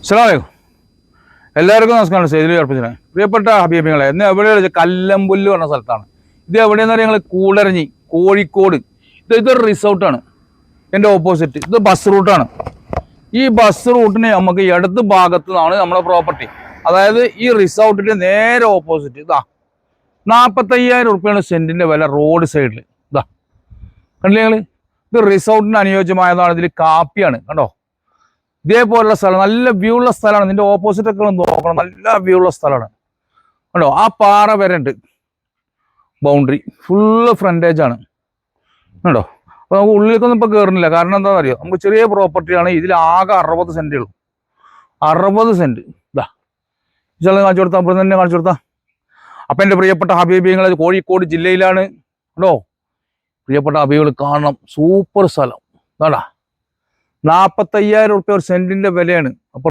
അസ്സലാമലൈക്കും. എല്ലാവർക്കും നമസ്കാരം. സൈദിൽ അർപ്പിച്ചത് പ്രിയപ്പെട്ട ഹബീബിങ്ങളെ ഇന്ന് എവിടെയാണ് കല്ലമ്പുല്ല് പറഞ്ഞ സ്ഥലത്താണ്. ഇത് എവിടെയെന്ന് പറയുക ഞങ്ങൾ കൂടരഞ്ഞി കോഴിക്കോട്. ഇത് ഇതൊരു റിസോർട്ടാണ് എന്റെ ഓപ്പോസിറ്റ് ഇത് ബസ് റൂട്ടാണ് ഈ ബസ് റൂട്ടിന് നമുക്ക് ഇടത് ഭാഗത്തു നിന്നാണ് നമ്മുടെ പ്രോപ്പർട്ടി അതായത് ഈ റിസോർട്ടിന്റെ നേരെ ഓപ്പോസിറ്റ് ഇതാ. നാൽപ്പത്തയ്യായിരം ഉറുപ്പ്യാണ് സെന്റിന്റെ വില റോഡ് സൈഡിൽ ഇതാ. കണ്ടില്ലേ ഞങ്ങൾ ഇത് റിസോർട്ടിന് അനുയോജ്യമായതാണ്. ഇതിൽ കാപ്പിയാണ്. കണ്ടോ? ഇതേപോലുള്ള സ്ഥലം നല്ല വ്യൂ ഉള്ള സ്ഥലമാണ്. നിന്റെ ഓപ്പോസിറ്റ് ഒക്കെ നോക്കണം. നല്ല വ്യൂ ഉള്ള സ്ഥലമാണ്. കണ്ടോ? ആ പാറ വരെ ഉണ്ട്. ബൗണ്ടറി ഫുള്ള് ഫ്രണ്ടേജ് ആണ്. കണ്ടോ? അപ്പോൾ നമുക്ക് ഉള്ളിലേക്കൊന്നും ഇപ്പോൾ കയറുന്നില്ല കാരണം എന്താണെന്ന് അറിയോ നമുക്ക് ചെറിയ പ്രോപ്പർട്ടിയാണ് ഇതിൽ ആകെ അറുപത് സെന്റ് ഉള്ളൂ. അറുപത് സെന്റ് ഇതാ ചില കാണിച്ചു കൊടുത്താൽ അപ്പം തന്നെ കാണിച്ചു കൊടുത്താൽ അപ്പം എന്റെ പ്രിയപ്പെട്ട ഹബീബിങ്ങൾ കോഴിക്കോട് ജില്ലയിലാണ്. കേട്ടോ പ്രിയപ്പെട്ട ഹബീബുകൾ കാണണം. സൂപ്പർ സ്ഥലം. ഇതാടാ നാൽപ്പത്തയ്യായിരം റുപ്യ ഒരു സെന്റിന്റെ വിലയാണ്. അപ്പോൾ